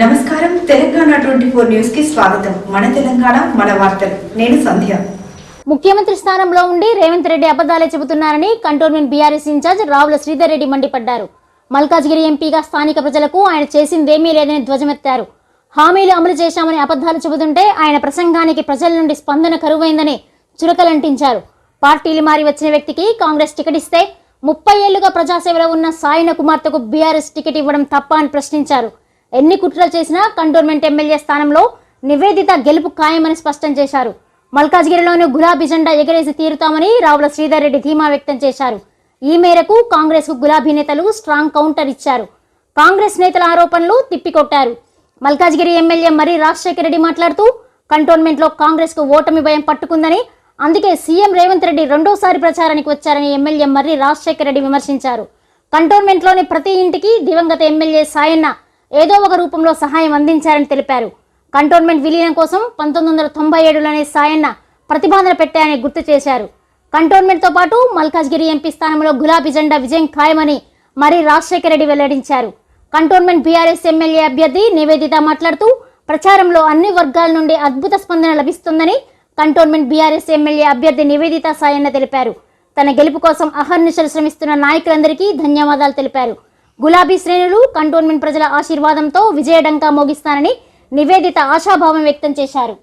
నమస్కారం. Telangana twenty four న్యూస్కి స్వాగతం. మన తెలంగాణ మన వార్తలు. నేను సంధ్య. ముఖ్యమంత్రి స్థానంలో ఉండి రేవంత్ రెడ్డి అబద్ధాలే చెబుతున్నారని cantonment BRS incharge Ravula Sridhar Reddy మండిపడ్డారు. మల్కాజ్గిరి ఎంపీగా స్థానిక ప్రజలకు ఆయన చేసిందేమీ లేదని ధ్వజమెత్తారు. హామీలు అమలు చేశామని అబద్ధాలు చెబుతుంటే ఆయన ప్రసంగానికి ప్రజల నుండి స్పందన కరువైందని చురకలంటించారు. పార్టీలు మారి వచ్చిన వ్యక్తికి కాంగ్రెస్ టికెట్ ఇస్తే ముప్పై ఏళ్ళుగా ప్రజాసేవలో ఉన్న సాయన కుమార్తెకు బీఆర్ఎస్ టికెట్ ఇవ్వడం తప్ప అని ప్రశ్నించారు. ఎన్ని కుట్రలు చేసినా కంటోన్మెంట్ ఎమ్మెల్యే స్థానంలో నివేదిత గెలుపు ఖాయమని స్పష్టం చేశారు. మల్కాజ్గిరిలోని గులాబీ జెండా ఎగరేసి తీరుతామని రావుల శ్రీధర్ రెడ్డి ధీమా వ్యక్తం చేశారు. ఈ మేరకు కాంగ్రెస్కు గులాబీ నేతలు స్ట్రాంగ్ కౌంటర్ ఇచ్చారు. కాంగ్రెస్ నేతల ఆరోపణలు తిప్పికొట్టారు. మల్కాజ్గిరి ఎమ్మెల్యే మరి రాజశేఖర రెడ్డి మాట్లాడుతూ కంటోన్మెంట్లో కాంగ్రెస్కు ఓటమి భయం పట్టుకుందని అందుకే సీఎం రేవంత్ రెడ్డి రెండోసారి ప్రచారానికి వచ్చారని ఎమ్మెల్యే మర్రి రాజశేఖర రెడ్డి విమర్శించారు. కంటోన్మెంట్లోని ప్రతి ఇంటికి దివంగత ఎమ్మెల్యే సాయన్న ఏదో ఒక రూపంలో సహాయం అందించారని తెలిపారు. కంటోన్మెంట్ విలీనం కోసం పంతొమ్మిది వందల తొంభై ఏడులోనే సాయన్న ప్రతిపాదన పెట్టారని గుర్తు చేశారు. కంటోన్మెంట్తో పాటు మల్కాజ్గిరి ఎంపీ స్థానంలో గులాబీ జెండా విజయం ఖాయమని మరి రాజశేఖర రెడ్డి వెల్లడించారు. కంటోన్మెంట్ బీఆర్ఎస్ ఎమ్మెల్యే అభ్యర్థి నివేదిత మాట్లాడుతూ ప్రచారంలో అన్ని వర్గాల నుండి అద్భుత స్పందన లభిస్తుందని కంటోన్మెంట్ బీఆర్ఎస్ ఎమ్మెల్యే అభ్యర్థి నివేదిత సాయన్న తెలిపారు. తన గెలుపు కోసం అహర్నిశలు శ్రమిస్తున్న నాయకులందరికీ ధన్యవాదాలు తెలిపారు. గులాబీ శ్రేణులు కంటోన్మెంట్ ప్రజల ఆశీర్వాదంతో విజయడంకా మోగిస్తానని నివేదిత ఆశాభావం వ్యక్తం చేశారు.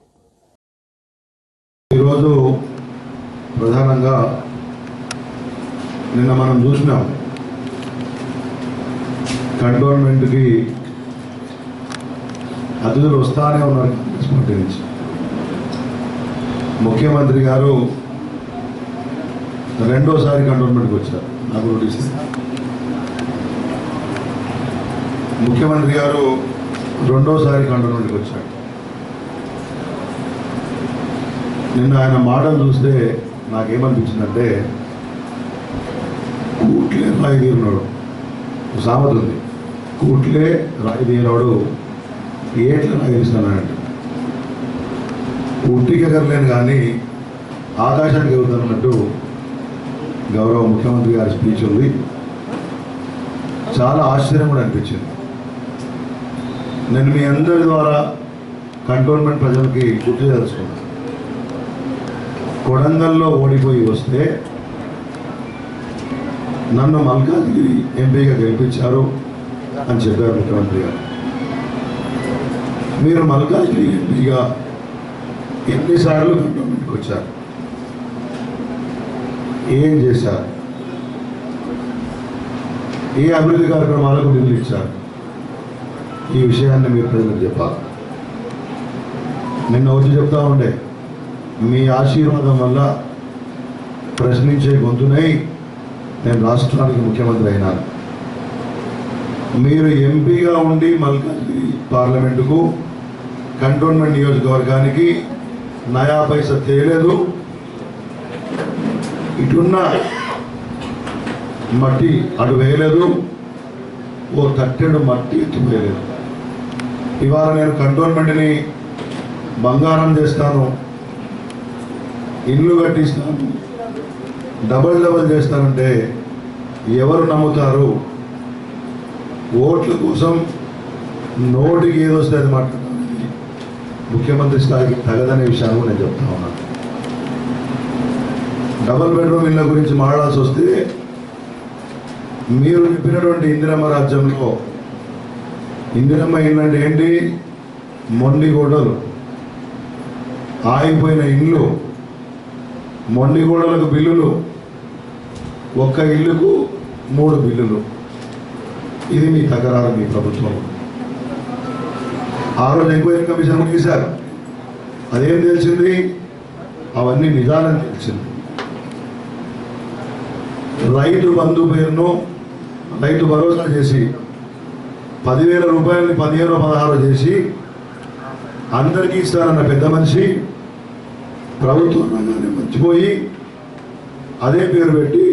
ఈరోజు ప్రధానంగా నిన్న మనం చూసినాం. కంటోన్మెంట్కి అతిథులు వస్తానే ఉన్నారు పార్టీ నుంచి. ముఖ్యమంత్రి గారు రెండోసారి కంటోన్మెంట్కి వచ్చారు. నాకు నోటీస్ ఇస్తే. ముఖ్యమంత్రి గారు రెండోసారి కంటోన్మెంట్కి వచ్చాడు నిన్న ఆయన మాటలు చూస్తే నాకేమనిపించిందంటే కూట్లే రాయి తీరినాడు ఒక సామెత ఉంది కూట్లే రాయి తీరినాడు ఏట్ల రాయి తీస్తున్నానంటే కానీ ఆకాశానికి ఎగురుతానన్నట్టు గౌరవ ముఖ్యమంత్రి గారి స్పీచ్ ఉంది. చాలా ఆశ్చర్యం కూడా అనిపించింది. నేను మీ అందరి ద్వారా కంటోన్మెంట్ ప్రజలకి గుర్తు తెలుసుకున్నాను కొడంగల్లో ఓడిపోయి వస్తే నన్ను మల్కాజ్గిరి ఎంపీగా గెలిపించారు అని చెప్పారు ముఖ్యమంత్రి గారు. మీరు మల్కాజ్గిరి ఎంపీగా ఎన్నిసార్లు కంటోన్మెంట్కి వచ్చారు? ఏం చేశారు? ఏ అభివృద్ధి కార్యక్రమాలకు నిధులు ఇచ్చారు? ఈ విషయాన్ని మీరు ప్రజలకు చెప్పాలి. నిన్న వచ్చి చెప్తా ఉండే మీ ఆశీర్వాదం వల్ల ప్రశ్నించే గొంతునై నేను రాష్ట్రానికి ముఖ్యమంత్రి అయినాను. మీరు ఎంపీగా ఉండి మల్కాజ్గిరి పార్లమెంటుకు కంటోన్మెంట్ నియోజకవర్గానికి నయా పైసా తేలేదు. ఇటున్న మట్టి అటు వేయలేదు. ఓ తట్టెడు మట్టి ఎత్తు వేయలేదు ఇవాళ నేను కంటోన్మెంట్ని బంగారం చేస్తాను ఇల్లు కట్టిస్తాను డబల్ డబల్ చేస్తానంటే ఎవరు నమ్ముతారు? ఓట్ల కోసం నోటికి ఏదొస్తే అది మాట్లాడాలి ముఖ్యమంత్రి స్థాయికి తగదనే విషయాన్ని నేను చెప్తా ఉన్నాను డబల్ బెడ్రూమ్ ఇళ్ళ గురించి మాట్లాడాల్సి వస్తే మీరు చెప్పినటువంటి ఇందిరమ్మ రాజ్యంలో ఇందిరమ్మ ఏంటంటే ఏంటి? మొండి గోడలు ఆగిపోయిన ఇల్లు మొండి గోడలకు బిల్లులు. ఒక్క ఇల్లుకు మూడు బిల్లులు. ఇది మీ తకరారు మీ ప్రభుత్వం. ఆ రోజు ఎంక్వైరీ కమిషన్ తీశారు. అదేం తెలిసింది? అవన్నీ నిజాలని తెలిసింది. రైతు బంధు పేరును రైతు భరోసా చేసి పదివేల రూపాయలని పదిహేను పదహారు చేసి అందరికీ ఇస్తారన్న పెద్ద మనిషి ప్రభుత్వం రంగాన్ని మర్చిపోయి అదే పేరు పెట్టి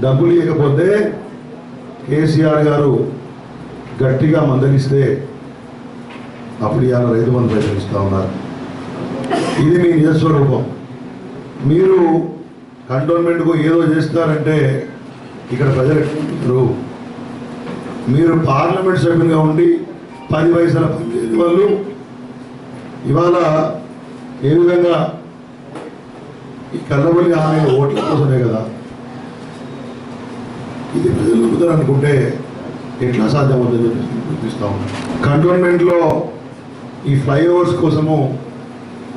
డబ్బులు ఇవ్వకపోతే కేసీఆర్ గారు గట్టిగా మందలిస్తే అప్పుడు ఇవాళ రైతు బంధు ప్రయత్నిస్తూ ఉన్నారు. ఇది మీ నిజస్వరూపం. మీరు కంటోన్మెంట్కు ఏదో చేస్తారంటే ఇక్కడ ప్రజలు మీరు పార్లమెంట్ సభ్యులుగా ఉండి పది పైసల పనిచేయని వాళ్ళు ఇవాళ ఏ విధంగా ఈ కళ్ళబొల్లి ఆమె ఓట్ల కోసమే కదా? ఇది ప్రజలు నమ్ముతారు అనుకుంటే ఎట్లా సాధ్యమవుతుందో చెప్పి చూపిస్తా ఉన్నాం. కంటోన్మెంట్లో ఈ ఫ్లైఓవర్స్ కోసము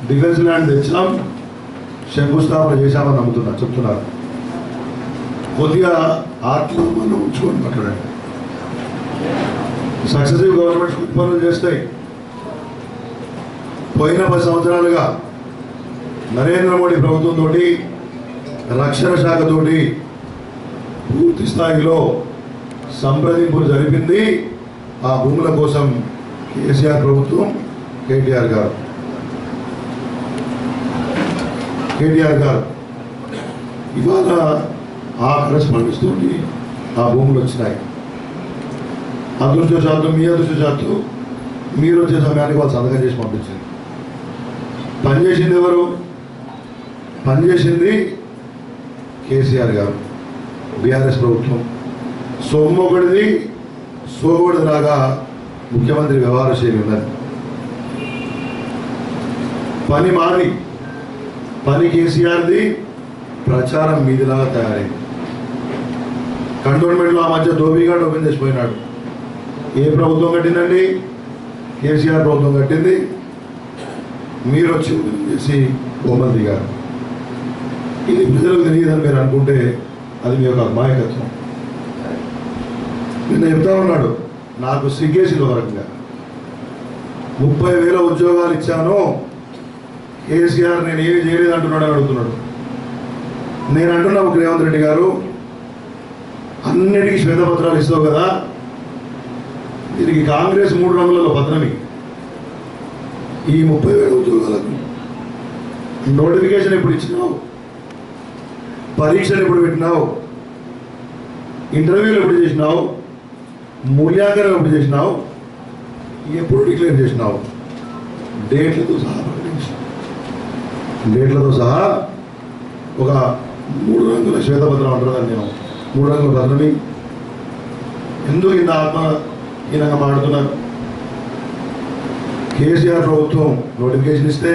డిఫెన్స్ ల్యాండ్ తెచ్చినాం శంకుస్థాపన చేశామని నమ్ముతున్నా చెప్తున్నారు. కొద్దిగా ఆత్మ మనం ఉంచుకొని మాట్లాడండి. సక్సెసివ్ గవర్నమెంట్స్ ఉత్పన్నం చేస్తాయి. పోయిన పది సంవత్సరాలుగా నరేంద్ర మోడీ ప్రభుత్వంతో రక్షణ శాఖతోటి పూర్తి స్థాయిలో సంప్రదింపులు జరిపింది ఆ భూముల కోసం కేసీఆర్ ప్రభుత్వం కేటీఆర్ గారు. కేటీఆర్ గారు ఇవాళ ఆ కరెస్పాండెన్స్ తోటి ఆ భూములు వచ్చినాయి. అదృష్టశాత్తు మీ అదృష్టశాత్తు మీరు వచ్చే సమయానికి వాళ్ళు సంతకం చేసి పంపించింది పనిచేసింది ఎవరు? పనిచేసింది కేసీఆర్ గారు బీఆర్ఎస్ ప్రభుత్వం. సొమ్ము ఒకటిది సోగొడిది లాగా ముఖ్యమంత్రి వ్యవహార శైలి ఉన్నది. పని మాది. పని కేసీఆర్ది ప్రచారం మీదిలాగా తయారైంది. కంటోన్మెంట్లో ఆ మధ్య దోబీగా ఓపెన్ చేసిపోయినాడు. ఏ ప్రభుత్వం కట్టిందండి? కేసీఆర్ ప్రభుత్వం కట్టింది. మీరు వచ్చి చేసి హోంమంత్రి గారు. ఇది ప్రజలకు తెలియదని మీరు అనుకుంటే అది మీ యొక్క అమాయకత్వం. నిన్న చెప్తా ఉన్నాడు నాకు సిగ్గేసిన ఒక రకంగా. ముప్పై వేల ఉద్యోగాలు ఇచ్చాను కేసీఆర్ నేను ఏమి చేయలేదు అంటున్నాడు అని అడుగుతున్నాడు. నేను అంటున్నా ఒక రేవంత్ రెడ్డి గారు అన్నిటికీ శ్వేతపత్రాలు ఇస్తావు కదా దీనికి కాంగ్రెస్ మూడు రంగులలో పత్రమి ఈ ముప్పై వేల ఉద్యోగాలకు నోటిఫికేషన్ ఎప్పుడు ఇచ్చినావు? పరీక్షలు ఎప్పుడు పెట్టినావు? ఇంటర్వ్యూలు ఎప్పుడు చేసినావు? మూల్యాంకనం ఎప్పుడు చేసినావు? ఎప్పుడు డిక్లేర్ చేసినావు? డేట్లతో సహా డేట్లతో సహా ఒక మూడు రంగుల శ్వేతపత్రం అంటున్నాను నేను. మూడు రంగుల పత్రమి ఎందుకు ఇంత ఆత్మ హీనంగా మాడుతున్నారు కేసీఆర్ ప్రభుత్వం నోటిఫికేషన్ ఇస్తే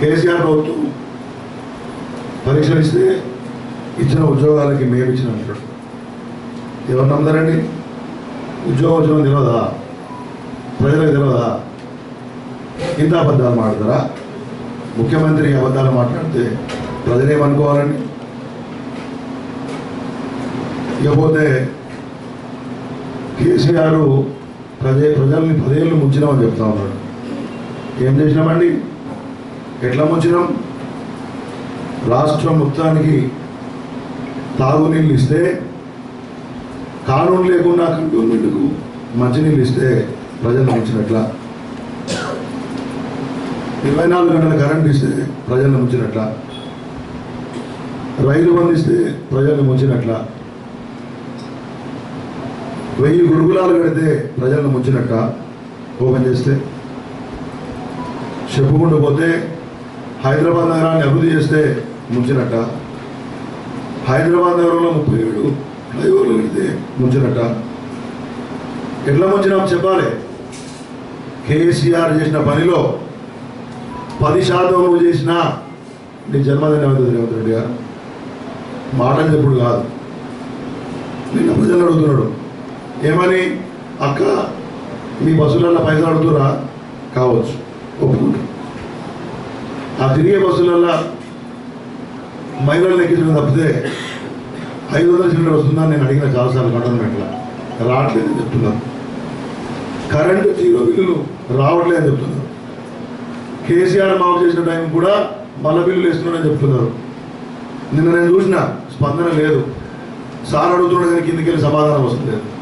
కేసీఆర్ ప్రభుత్వం పరీక్షలు ఇస్తే ఇచ్చిన ఉద్యోగాలకి మేము ఇచ్చిన అంటాడు ఎవరు నమ్ముతారండి? ఉద్యోగం వచ్చిన తెలియదా ప్రజలకు తెలియదా ఇంత అబద్ధాలు మాట్లాడతారా? ముఖ్యమంత్రి అబద్ధాలు మాట్లాడితే ప్రజలేమనుకోవాలండి? ఇకపోతే కేసీఆర్ ప్రజే ప్రజల్ని పదేళ్ళు ముంచినామని చెప్తా ఉన్నాడు. ఏం చేసినామండి? ఎట్లా ముంచినాం? రాష్ట్రం మొత్తానికి తాగునీళ్ళు ఇస్తే కానూన్ లేకుండా కంటోన్మెంట్కు మంచినీళ్ళు ఇస్తే ప్రజలు ముంచినట్ల? ఇరవై నాలుగు గంటల కరెంట్ ఇస్తే ప్రజలను ముంచినట్ల? రైలు బంధిస్తే ప్రజలను ముంచినట్ల? వెయ్యి గురుకులాలు పెడితే ప్రజలను ముంచినట్ట ఓపెన్ చేస్తే? చెప్పుకుంటూ పోతే హైదరాబాద్ నగరాన్ని అభివృద్ధి చేస్తే ముంచినట్ట? హైదరాబాద్ నగరంలో ముప్పై ఏడు ఫ్లైఓవర్లు పెడితే ముంచినట్ట? ఎట్లా ముంచినాం చెప్పాలి? కేసీఆర్ చేసిన పనిలో పది శాతం నువ్వు చేసినా నీ జన్మదిన అవుతుంది రేవంత్ రెడ్డి గారు. మాటలు చెప్పుడు కాదు. నిన్న ప్రజలు అడుగుతున్నాడు. ఏమని? అక్క మీ బస్సులలో పైసలు అడుగుతురా కావచ్చు. ఒప్పుకుంటా. ఆ తిరిగే బస్సులలో మహిళలు ఎక్కించడం తప్పితే ఐదు వందల సిలిండర్ వస్తుందని నేను అడిగిన చాలాసార్లు గవర్నమెంట్లో రావట్లేదని చెప్తున్నారు కరెంటు జీరో బిల్లులు రావట్లేదని చెప్తున్నారు కేసీఆర్ మాకు చేసిన టైం కూడా మల్ల బిల్లులు వేస్తున్నాడని చెప్తున్నారు. నిన్న నేను చూసిన స్పందన లేదు. సార్ అడుగుతున్నాడు కానీ కిందికి వెళ్ళి సమాధానం వస్తుంది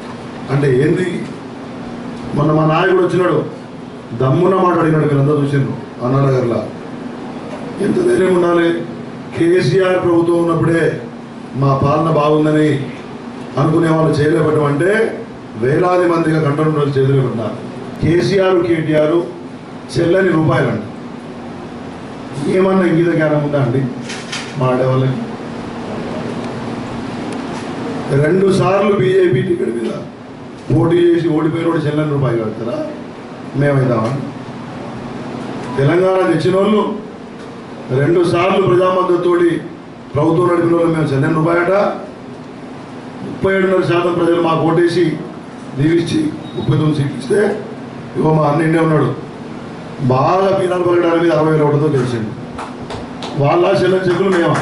అంటే ఏంది? మొన్న మా నాయకుడు వచ్చినాడు. దమ్మున మాట అడిగినాడు మీరు అందరూ చూసిండ్రు అన్నానగర్లా ఎంత ధైర్యం ఉండాలి? కేసీఆర్ ప్రభుత్వం ఉన్నప్పుడే మా పాలన బాగుందని అనుకునే వాళ్ళు చేయలేపడం అంటే వేలాది మందిగా కంట్రోల్ చేతులు పెట్టినారు కేసీఆర్ కేటీఆర్ చెల్లని రూపాయలంట. ఏమన్నా ఇంగిత జ్ఞానం ఉందా అండి? మాట్లాడేవాళ్ళకి రెండు సార్లు బీజేపీ టికెట్ మీద పోటీ చేసి ఓడిపోయిన వాడు చెల్లెని రూపాయి కడతారా? మేమైదామని తెలంగాణ తెచ్చిన వాళ్ళు రెండు సార్లు ప్రజామద్దతుతోటి ప్రభుత్వం నడిపిన వాళ్ళు మేము చెల్లెని రూపాయట ముప్పై ఏడున్నర శాతం ప్రజలు మాకు ఓటేసి దీవిచ్చి ముప్పై తొమ్మిది సీట్లు ఇస్తే ఇగో మా అన్న ఇండే ఉన్నాడు. బాగా పీనాలు పలకడాల మీద అరవై వేల ఒకటితో గెలిచింది వాళ్ళ చెల్లెని చెక్కులు మేమా?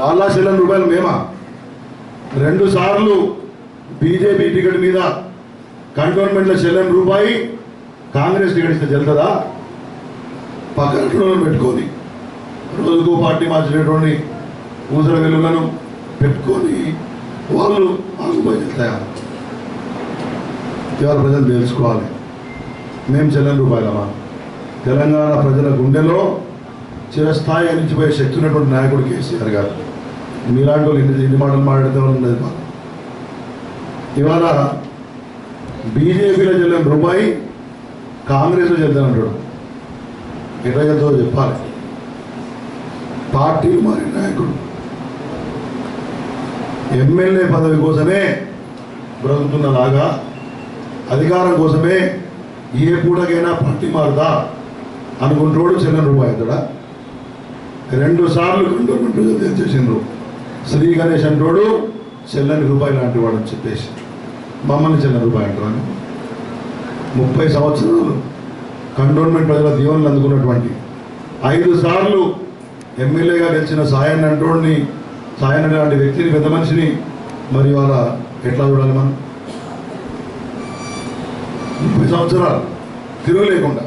వాళ్ళ చెల్లెని రూపాయలు మేమా? రెండు సార్లు బీజేపీ టికెట్ మీద కంటోన్మెంట్లో చెల్లని రూపాయి కాంగ్రెస్ టికెట్ ఇస్తే చెల్తుందా పక్కన పెట్టుకొని రోజుకో పార్టీ మార్చినటువంటి ఊసర వెలుగులను పెట్టుకొని వాళ్ళు ఆకుపోయి వెళ్తాయా? ఇవాళ ప్రజలు తెలుసుకోవాలి. మేము చెల్లని రూపాయలమా? తెలంగాణ ప్రజల గుండెలో చిరస్థాయి అనిచిపోయే శక్తి ఉన్నటువంటి నాయకుడు కేసీఆర్ గారు. మీలాంటి వాళ్ళు ఎన్ని ఎన్ని మాటలు మాట్లాడితే ఉన్నది మాకు. ఇవాళ బీజేపీలో చెల్లిన రూపాయి కాంగ్రెస్లో చెల్తానంటాడు ఎట్లా చెల్తాదో చెప్పాలి. పార్టీ మారి నాయకుడు. ఎమ్మెల్యే పదవి కోసమే బ్రతుకుతున్నలాగా అధికారం కోసమే ఏ పూటకైనా పార్టీ మారుదా అనుకుంటోడు చిన్న రూపాయి అవుతాడా రెండు సార్లు కంటోన్మెంట్ ప్రజలు చేసిండ్రు శ్రీ గణేష్ అంటోడు చెల్లని రూపాయి లాంటి వాడు అని చెప్పేసి. మమ్మల్ని చిన్న రూపాయి అంటారు ముప్పై సంవత్సరాలు కంటోన్మెంట్ ప్రజల దీవెనలు అందుకున్నటువంటి ఐదు సార్లు ఎమ్మెల్యేగా గెలిచిన సాయన్ అంటోడిని సాయన్ లాంటి వ్యక్తిని పెద్ద మనిషిని మరి వాళ్ళ ఎట్లా చూడాలి మనం? ముప్పై సంవత్సరాలు తిరుగు లేకుండా.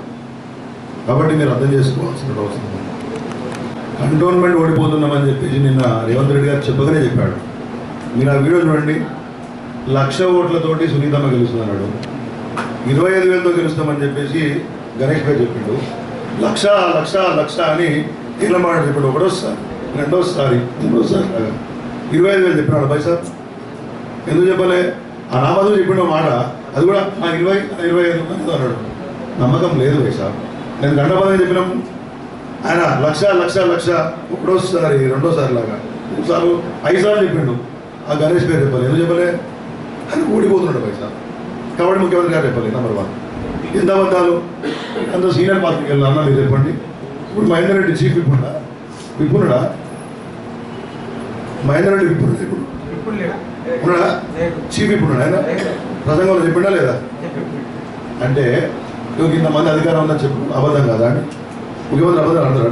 కాబట్టి మీరు అర్థం చేసుకోవాల్సిన అవసరం కంటోన్మెంట్ ఓడిపోతున్నామని చెప్పేసి నిన్న రేవంత్ రెడ్డి గారు చెప్పగానే చెప్పాడు. మీరు ఆ వీడియో చూడండి. లక్ష ఓట్లతోటి సునీతమ్మ గెలుస్తున్నాడు ఇరవై ఐదు వేలతో గెలుస్తామని చెప్పేసి గణేష్ భాయ్ చెప్పిండు. లక్ష లక్ష లక్ష అని మాట చెప్పాడు. ఒకటోసారి రెండోసారి మూడోసారి లాగా. ఇరవై ఐదు వేలు చెప్పినాడు పైసా ఎందుకు చెప్పలే? ఆ నామాధు చెప్పిన మాట అది కూడా ఆ ఇరవై ఆ ఇరవై ఐదు అనేది అన్నాడు. నమ్మకం లేదు పైసా నేను గంటపదం చెప్పినాం. ఆయన లక్ష లక్ష లక్ష ఒకటోసారి రెండోసారి లాగా. మూడుసార్లు ఐదు సార్లు చెప్పిండు. ఆ గణేష్ పేరు చెప్పాలి. ఎందుకు చెప్పలే? ఆయన ఓడిపోతున్నాడు పైసా. కాబట్టి ముఖ్యమంత్రి గారు చెప్పలే నెంబర్ వన్ ఎంత అబద్ధాలు? అంత సీనియర్ పార్టీకి వెళ్ళాలన్నా మీరు చెప్పండి. ఇప్పుడు మహేందర్ రెడ్డి చీఫ్ విప్పుడా విప్పున్నాడా మహేందర్ రెడ్డి విప్పున్నాడా ఇప్పుడు? ఉన్నాడా. చీఫ్ ఇప్పుడు ఆయన. ప్రసంగంలో చెప్పిండా లేదా? అంటే నువ్వు ఇంతమంది అధికారం ఉందని చెప్పు. అబద్ధం కదా అని ముఖ్యమంత్రి అబద్ధం అంటారు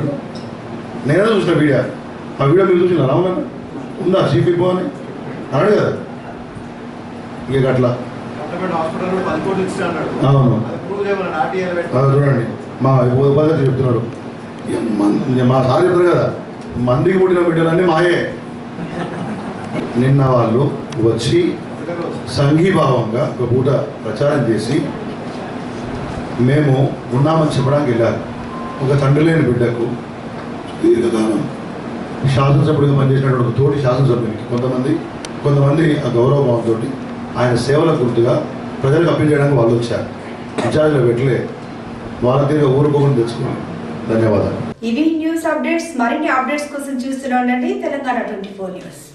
నేనే చూసిన వీడియో. ఆ వీడియో మీరు చూసిన రావునా ఉందా? చీఫ్ ఇప్పు అని? అన్నాడు కదా. ఇక అట్లా అవును. చూడండి. మా ఉపాధ్యక్షుడు చెప్తున్నాడు. మా సార్ చెప్తారు కదా మందికి పుట్టిన బిడ్డలన్నీ మాయే. నిన్న వాళ్ళు వచ్చి. సంఘీభావంగా ఒక పూట ప్రచారం చేసి మేము ఉన్నామని చెప్పడానికి వెళ్ళారు. ఒక తండ్రి లేని బిడ్డకు దీర్ఘకాలం శాసనసభ్యుడిగా పనిచేసినటువంటి ఒక తోటి శాసనసభ్యునికి కొంతమంది కొంతమంది ఆ గౌరవభావంతో ఆయన సేవల గుర్తుగా ప్రజలకు అప్పీల్ చేయడానికి వాళ్ళు వచ్చారు. ఇన్ఛార్జ్లో పెట్టలే. వారంతీగా తీరుగా ఊరుకోకుండా తెచ్చుకున్నాం. ధన్యవాదాలు. ఇవి న్యూస్ అప్డేట్స్. మరిన్ని అప్డేట్స్ కోసం చూస్తూనే ఉండండి తెలంగాణ ట్వంటీ ఫోర్ న్యూస్.